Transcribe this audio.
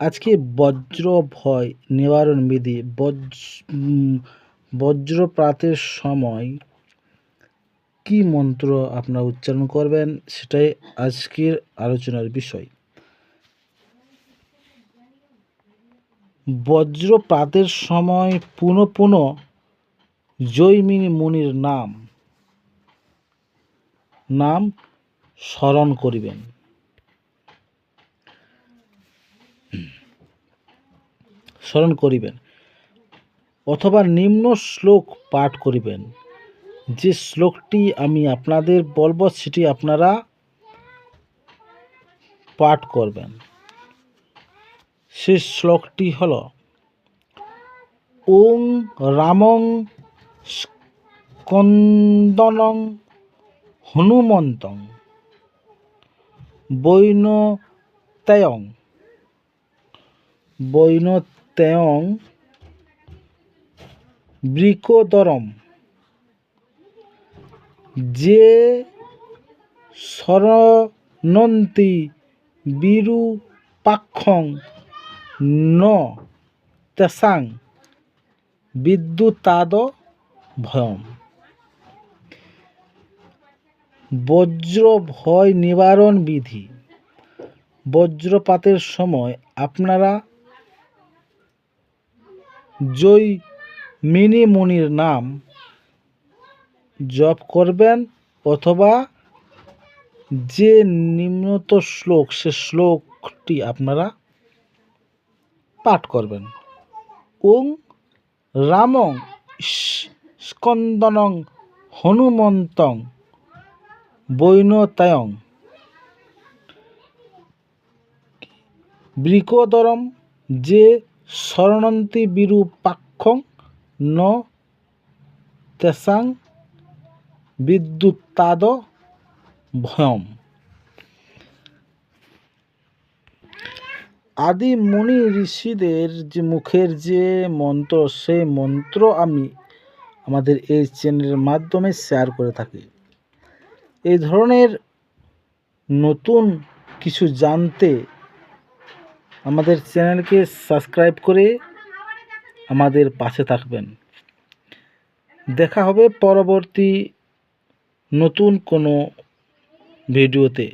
আজকে বজ্র ভয় নিবারণ বিধি, বজ্র বজ্রপাতের সময় কি মন্ত্র আপনারা উচ্চারণ করবেন সেটাই আজকের আলোচনার বিষয়। বজ্রপাতের সময় পুনঃ পুনঃ জৈমিনী মুনির নাম নাম স্মরণ করিবেন। স্মরণ করিবেন, অথবা নিম্ন শ্লোক পাঠ করিবেন। যে শ্লোকটি আমি আপনাদের বলব, সেটি আপনারা পাঠ করবেন। সে শ্লোকটি হল, ওং রামং স্কন্দনং হনুমন্তং বৈনতেয়ং বৈনতেয়ং বৃকোদরম। যে শরণন্তি বিরূপাক্ষং ন তেসাং বিদ্যুতাদ ভয়ম বজ্র ভয় নিবারণ বিধি। বজ্রপাতের সময় আপনারা জয় মিনি মুনির নাম জপ করবেন অথবা যে নিম্নত শ্লোক, সে শ্লোকটি আপনারা পাঠ করবেন। ওং রামং স্কন্দনং হনুমন্তং বৈনতায়ং বৃকোদরম যে শরণন্তি বিরূপাক্ষং ন তেসাং বিদ্যুৎতাদ ভয়ম। আদি মুনি ঋষিদের যে মুখের যে মন্ত্র, সেই মন্ত্র আমি আমাদের এই চ্যানেলের মাধ্যমে শেয়ার করে থাকি। এই ধরনের নতুন কিছু জানতে আমাদের চ্যানেলকে সাবস্ক্রাইব করে আমাদের পাশে থাকবেন। দেখা হবে পরবর্তী নতুন কোনো ভিডিওতে।